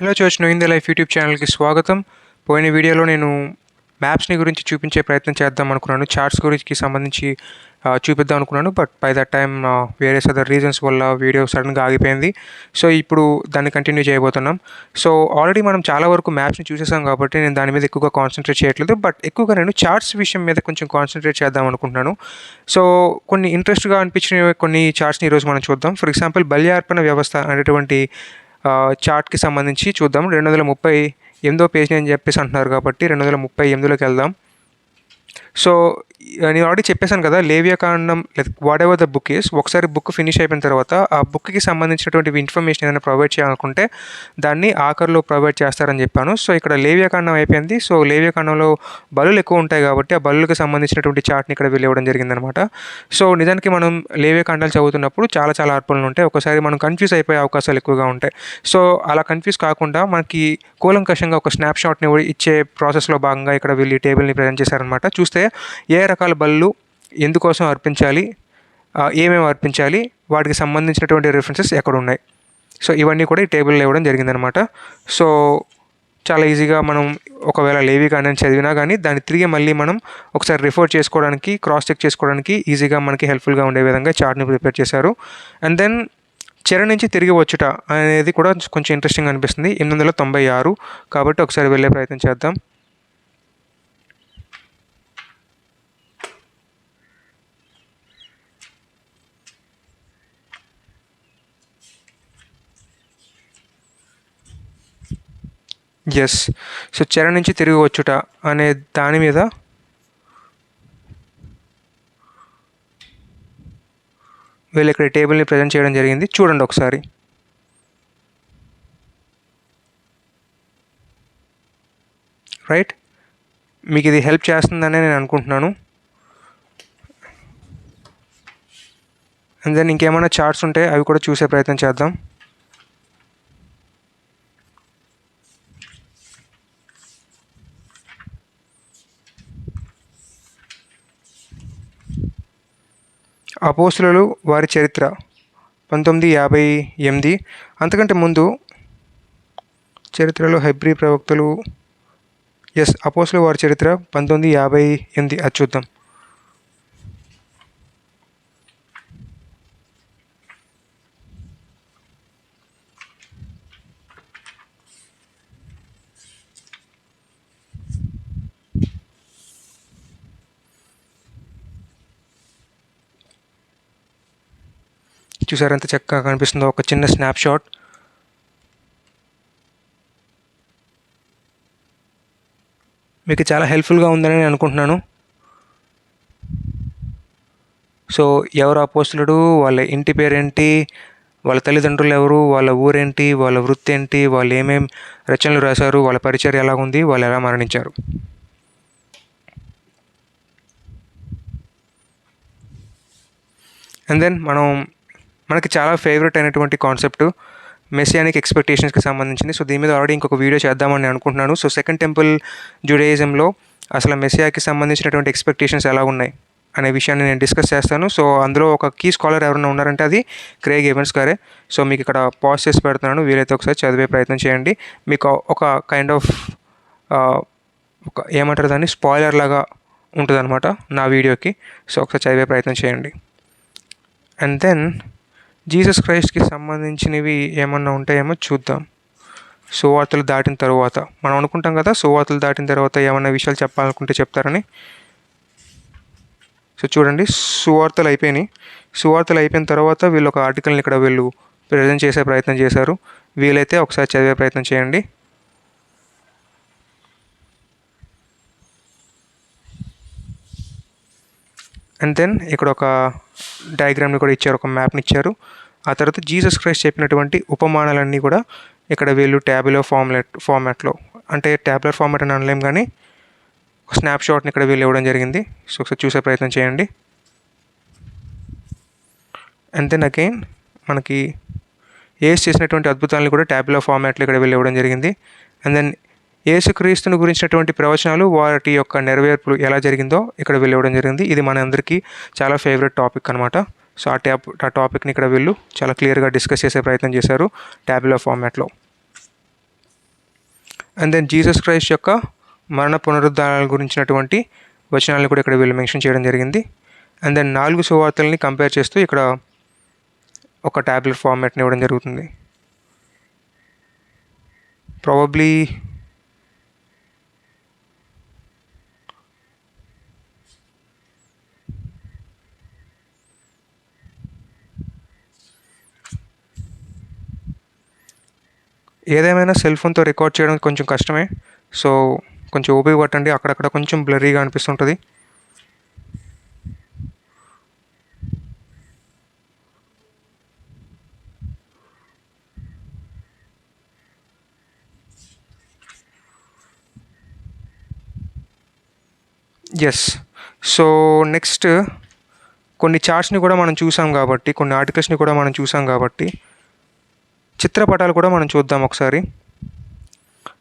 Hello church the life YouTube ఛానల్కి స్వాగతం. పోయిన వీడియోలో నేను మ్యాప్స్ని గురించి చూపించే ప్రయత్నం చేద్దాం అనుకున్నాను. చార్ట్స్ గురించి సంబంధించి చూపిద్దాం అనుకున్నాను. బట్ బై దట్ టైమ్ వేరే అదర్ రీజన్స్ వల్ల వీడియో సడన్గా ఆగిపోయింది. సో ఇప్పుడు దాన్ని కంటిన్యూ చేయబోతున్నాం. సో ఆల్రెడీ మనం చాలా వరకు మ్యాప్స్ని చూసేసాం కాబట్టి నేను దాని మీద ఎక్కువగా కాన్సన్ట్రేట్ చేయట్లేదు. బట్ ఎక్కువగా నేను చార్ట్స్ విషయం మీద కొంచెం కాన్సన్ట్రేట్ చేద్దాం అనుకుంటున్నాను. సో కొన్ని ఇంట్రెస్ట్గా అనిపించిన కొన్ని చార్ట్స్ని ఈరోజు మనం చూద్దాం. ఫర్ ఎగ్జాంపుల్ బల్యార్పణ వ్యవస్థ అనేటువంటి చార్ట్కి సంబంధించి చూద్దాం. రెండు వందల ముప్పై ఎనిమిదో పేజీ అని చెప్పేసి అంటున్నారు కాబట్టి రెండు వందల ముప్పై ఎనిమిదిలోకి వెళ్దాం. సో నేను ఆల్రెడీ చెప్పేశాను కదా లేవ్యకాండం whatever the book is ఒకసారి బుక్ ఫినిష్ అయిపోయిన తర్వాత ఆ బుక్కి సంబంధించినటువంటి ఇన్ఫర్మేషన్ ఏదైనా ప్రొవైడ్ చేయాలనుకుంటే దాన్ని ఆఖరిలో ప్రొవైడ్ చేస్తారని చెప్పాను. సో ఇక్కడ లేవ్యకాండం అయిపోయింది. సో లేవ్యకాండంలో బలులు ఎక్కువ ఉంటాయి కాబట్టి ఆ బలులకు సంబంధించినటువంటి చార్ట్ని ఇక్కడ వీళ్ళు ఇవ్వడం జరిగిందనమాట సో నిజానికి మనం లేవ్యకాండాలు చదువుతున్నప్పుడు చాలా చాలా అర్పణలు ఉంటాయి. ఒకసారి మనం కన్ఫ్యూజ్ అయిపోయే అవకాశాలు ఎక్కువగా ఉంటాయి. సో అలా కన్ఫ్యూజ్ కాకుండా మనకి కూలంకషంగా ఒక స్నాప్ షాట్ని ఇచ్చే ప్రాసెస్లో భాగంగా ఇక్కడ వీళ్ళు ఈ టేబుల్ని ప్రజెంట్ చేశారనమాట చూస్తే ఏ రకాల బళ్ళు ఎందుకోసం అర్పించాలి? ఏమేమి అర్పించాలి? వాటికి సంబంధించినటువంటి రిఫరెన్సెస్ ఎక్కడ ఉన్నాయి సో ఇవన్నీ కూడా ఈ టేబుల్లో ఇవ్వడం జరిగిందనమాట సో చాలా ఈజీగా మనం ఒకవేళ లేవి కానీ చదివినా కానీ దాన్ని తిరిగి మళ్ళీ మనం ఒకసారి రిఫర్ చేసుకోవడానికి క్రాస్ చెక్ చేసుకోవడానికి ఈజీగా మనకి హెల్ప్ఫుల్గా ఉండే విధంగా చార్ట్ని ప్రిపేర్ చేశారు. అండ్ దెన్ చెర నుంచి తిరిగి వచ్చుట అనేది కూడా కొంచెం ఇంట్రెస్టింగ్ అనిపిస్తుంది. ఎనిమిది వందల తొంభై ఆరు కాబట్టి ఒకసారి వెళ్ళే ప్రయత్నం చేద్దాం. ఎస్ సో చెర నుంచి తిరిగి వచ్చుట అనే దాని మీద వీళ్ళు ఇక్కడ టేబుల్ని ప్రజెంట్ చేయడం జరిగింది. చూడండి ఒకసారి. రైట్ మీకు ఇది హెల్ప్ చేస్తుందనే నేను అనుకుంటున్నాను. అండ్ దెన్ ఇంకేమైనా చార్ట్స్ ఉంటే అవి కూడా చూసే ప్రయత్నం చేద్దాం. అపోస్తులు వారి చరిత్ర. పంతొమ్మిది యాభై ఎనిమిది. అంతకంటే ముందు చరిత్రలో హెబ్రీ ప్రవక్తలు ఎస్ అపోస్తుల వారి చరిత్ర పంతొమ్మిది యాభై ఎనిమిది. అది చూద్దాం. చూసారు ఎంత చక్కగా కనిపిస్తుందో. ఒక చిన్న స్నాప్ షాట్ మీకు చాలా హెల్ప్ఫుల్గా ఉందని నేను అనుకుంటున్నాను. సో ఎవరు అపోస్తులుడు వాళ్ళ ఇంటి పేరేంటి? వాళ్ళ తల్లిదండ్రులు ఎవరు? వాళ్ళ ఊరేంటి? వాళ్ళ వృత్తి ఏంటి వాళ్ళు ఏమేం రచనలు రాశారు? వాళ్ళ పరిచయం ఎలా ఉంది వాళ్ళు ఎలా మరణించారు? అండ్ దెన్ మనం మనకి చాలా ఫేవరెట్ అయినటువంటి కాన్సెప్ట్ మెసియానిక్ ఎక్స్పెక్టేషన్స్కి సంబంధించింది. సో దీని మీద ఆల్రెడీ ఇంకొక వీడియో చేద్దామని అనుకుంటున్నాను. సో సెకండ్ టెంపుల్ జుడేయిజంలో అసలు మెసియాకి సంబంధించినటువంటి ఎక్స్పెక్టేషన్స్ ఎలా ఉన్నాయి అనే విషయాన్ని నేను డిస్కస్ చేస్తాను. సో అందులో ఒక కీ స్కాలర్ ఎవరైనా ఉన్నారంటే అది క్రేగ్ ఈవెంట్స్ గారే. సో మీకు ఇక్కడ పాజ్ చేసి పెడుతున్నాను. వీలైతే ఒకసారి చదివే ప్రయత్నం చేయండి. మీకు ఒక కైండ్ ఆఫ్ ఒక ఏమంటారు దాన్ని? స్పాయిలర్ లాగా ఉంటుందన్నమాట నా వీడియోకి సో ఒకసారి చదివే ప్రయత్నం చేయండి. అండ్ దెన్ జీసస్ క్రైస్ట్కి సంబంధించినవి ఏమన్నా ఉంటాయేమో చూద్దాం. సువార్తలు దాటిన తర్వాత. మనం అనుకుంటాం కదా సువార్తలు దాటిన తర్వాత ఏమన్నా విషయాలు చెప్పాలనుకుంటే చెప్తారని. సో చూడండి సువార్తలు అయిపోయినాయి. సువార్తలు అయిపోయిన తర్వాత వీళ్ళు ఒక ఆర్టికల్ని ఇక్కడ వీళ్ళు ప్రజెంట్ చేసే ప్రయత్నం చేశారు. వీలైతే ఒకసారి చదివే ప్రయత్నం చేయండి. అండ్ దెన్ ఇక్కడ ఒక డయాగ్రామ్ని కూడా ఇచ్చారు ఒక మ్యాప్ని ఇచ్చారు. ఆ తర్వాత జీసస్ క్రైస్ట్ చెప్పినటువంటి ఉపమానాలన్నీ కూడా ఇక్కడ వీళ్ళు ట్యాబులో ఫార్మ్లెట్ ఫార్మాట్లో అంటే ట్యాబ్లెట్ ఫార్మాట్ అని అనలేం కానీ ఒక స్నాప్ షాట్ని ఇక్కడ వీళ్ళు ఇవ్వడం జరిగింది. సో ఒకసారి చూసే ప్రయత్నం చేయండి. అండ్ దెన్ అగైన్ మనకి ఏస్ చేసినటువంటి అద్భుతాలను కూడా ట్యాబ్లో ఫార్మాట్లో ఇక్కడ వీళ్ళు ఇవ్వడం జరిగింది. అండ్ దెన్ యేసుక్రీస్తుని గురించినటువంటి ప్రవచనాలు వాటి యొక్క నెరవేర్పులు ఎలా జరిగిందో ఇక్కడ వెళ్ళవడం ఇవ్వడం జరిగింది. ఇది మన అందరికీ చాలా ఫేవరెట్ టాపిక్ అనమాట సో ఆ ట్యాప్ ఆ టాపిక్ని ఇక్కడ వీళ్ళు. చాలా క్లియర్గా డిస్కస్ చేసే ప్రయత్నం చేశారు ట్యాబులర్ ఫార్మాట్లో అండ్ దెన్ జీసస్ క్రైస్ట్ యొక్క మరణ పునరుద్ధారణ గురించినటువంటి వచనాలను కూడా ఇక్కడ వీళ్ళు మెన్షన్ చేయడం జరిగింది. అండ్ దెన్ నాలుగు సువార్తల్ని కంపేర్ చేస్తూ ఇక్కడ ఒక ట్యాబ్లెట్ ఫార్మాట్ని ఇవ్వడం జరుగుతుంది. ప్రాబబ్లీ ఏదేమైనా సెల్ ఫోన్తో రికార్డ్ చేయడం కొంచెం కష్టమే. సో కొంచెం ఓపిక పట్టండి. అక్కడక్కడ కొంచెం బ్లరీగా అనిపిస్తుంటుంది. ఎస్ సో నెక్స్ట్ కొన్ని చార్ట్స్ని కూడా మనం చూసాం కాబట్టి కొన్ని ఆర్టికల్స్ని కూడా మనం చూసాం కాబట్టి చిత్రపటాలు కూడా మనం చూద్దాం ఒకసారి.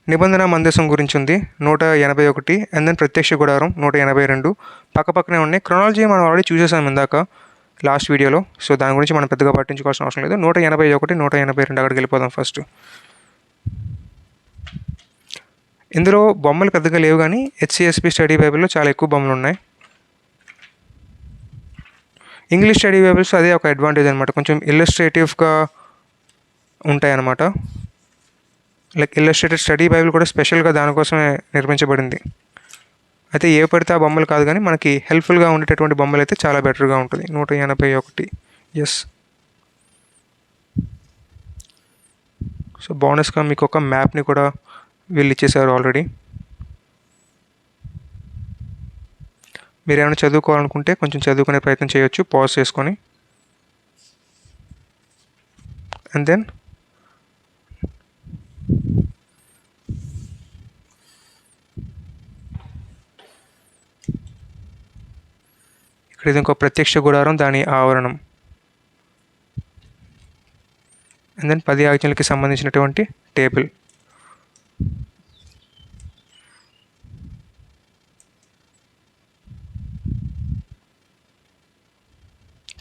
నిబంధన మందసం గురించి ఉంది నూట ఎనభై ఒకటి అండ్ దెన్ ప్రత్యక్ష గుడారం నూట ఎనభై రెండు. పక్కపక్కనే ఉన్నాయి. క్రొనాలజీ మనం ఆల్రెడీ చూసేసాం ఇందాక లాస్ట్ వీడియోలో సో దాని గురించి మనం పెద్దగా పట్టించుకోవాల్సిన అవసరం లేదు. నూట ఎనభై ఒకటి నూట ఎనభై రెండు అక్కడికి వెళ్ళిపోదాం ఫస్ట్ ఇందులో బొమ్మలు పెద్దగా లేవు కానీ హెచ్సిఎస్పి స్టడీ బైబిల్లో చాలా ఎక్కువ బొమ్మలు ఉన్నాయి. ఇంగ్లీష్ స్టడీ బైబిల్స్ అదే ఒక అడ్వాంటేజ్ అనమాట కొంచెం ఇల్లస్ట్రేటివ్గా ఉంటాయన్నమాట. లైక్ ఇల్లస్ట్రేటెడ్ స్టడీ బైబిల్ కూడా స్పెషల్గా దానికోసమే నిర్మించబడింది. అయితే ఏ పడితే ఆ బొమ్మలు కాదు కానీ మనకి హెల్ప్ఫుల్గా ఉండేటటువంటి బొమ్మలు అయితే చాలా బెటర్గా ఉంటుంది. నూట ఎనభై ఒకటి. ఎస్ సో బోనస్గా మీకు ఒక మ్యాప్ని కూడా వీళ్ళు ఇచ్చేసారు ఆల్రెడీ మీరు ఏమైనా చదువుకోవాలనుకుంటే కొంచెం చదువుకునే ప్రయత్నం చేయొచ్చు. పాజ్ చేసుకొని. అండ్ దెన్ ఇక్కడ ఇది ఇంకో ప్రత్యక్ష గుడారం దాని ఆవరణం. అండ్ దెన్ పది ఆజ్ఞలకి సంబంధించినటువంటి టేబుల్.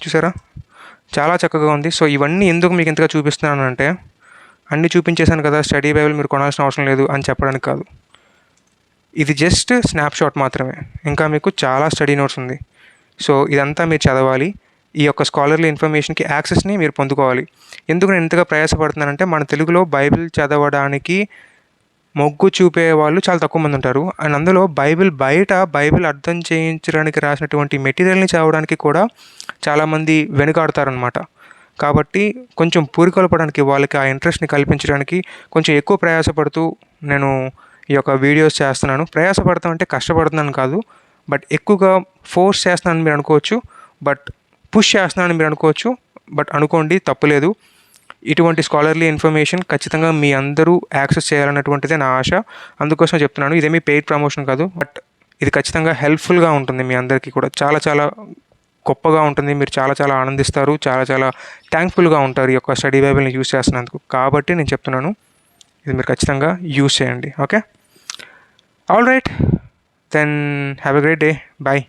చూసారా? చాలా చక్కగా ఉంది. సో ఇవన్నీ ఎందుకు మీకు ఇంతగా చూపిస్తున్నాను అంటే అన్నీ చూపించేశాను కదా స్టడీ బైబిల్ మీరు కొనాల్సిన అవసరం లేదు అని చెప్పడానికి కాదు. ఇది జస్ట్ స్నాప్షాట్ మాత్రమే. ఇంకా మీకు చాలా స్టడీ నోట్స్ ఉంది. సో ఇదంతా మీరు చదవాలి. ఈ యొక్క స్కాలర్లీ ఇన్ఫర్మేషన్కి యాక్సెస్ని మీరు పొందుకోవాలి. ఎందుకు నేను ఇంతగా ప్రయాసపడుతున్నానంటే మన తెలుగులో బైబిల్ చదవడానికి మొగ్గు చూపే వాళ్ళు చాలా తక్కువ మంది ఉంటారు. అండ్ అందులో బైబిల్ బయట బైబిల్ అర్థం చేయించడానికి రాసినటువంటి మెటీరియల్ని చదవడానికి కూడా చాలామంది వెనుకాడతారనమాట కాబట్టి కొంచెం పూరికొల్పడానికి వాళ్ళకి ఆ ఇంట్రెస్ట్ని కల్పించడానికి కొంచెం ఎక్కువ ప్రయాసపడుతూ నేను ఈ యొక్క వీడియోస్ చేస్తున్నాను. ప్రయాసపడతాం అంటే కష్టపడుతున్నాను కాదు. బట్ ఎక్కువగా ఫోర్స్ చేస్తున్నానని మీరు అనుకోవచ్చు బట్ పుష్ చేస్తున్నానని మీరు అనుకోవచ్చు బట్ అనుకోండి తప్పులేదు. ఇటువంటి స్కాలర్లీ ఇన్ఫర్మేషన్ ఖచ్చితంగా మీ అందరూ యాక్సెస్ చేయాలన్నటువంటిదే నా ఆశ. అందుకోసం చెప్తున్నాను ఇదేమీ పెయిడ్ ప్రమోషన్ కాదు బట్ ఇది ఖచ్చితంగా హెల్ప్ఫుల్గా ఉంటుంది మీ అందరికీ కూడా. చాలా చాలా గొప్పగా ఉంటుంది మీరు చాలా చాలా ఆనందిస్తారు చాలా చాలా థ్యాంక్ఫుల్గా ఉంటారు ఈ యొక్క స్టడీ బైబిల్ని యూస్ చేస్తున్నందుకు. కాబట్టి నేను చెప్తున్నాను ఇది మీరు ఖచ్చితంగా యూస్ చేయండి okay? All right. Then have a great day. Bye.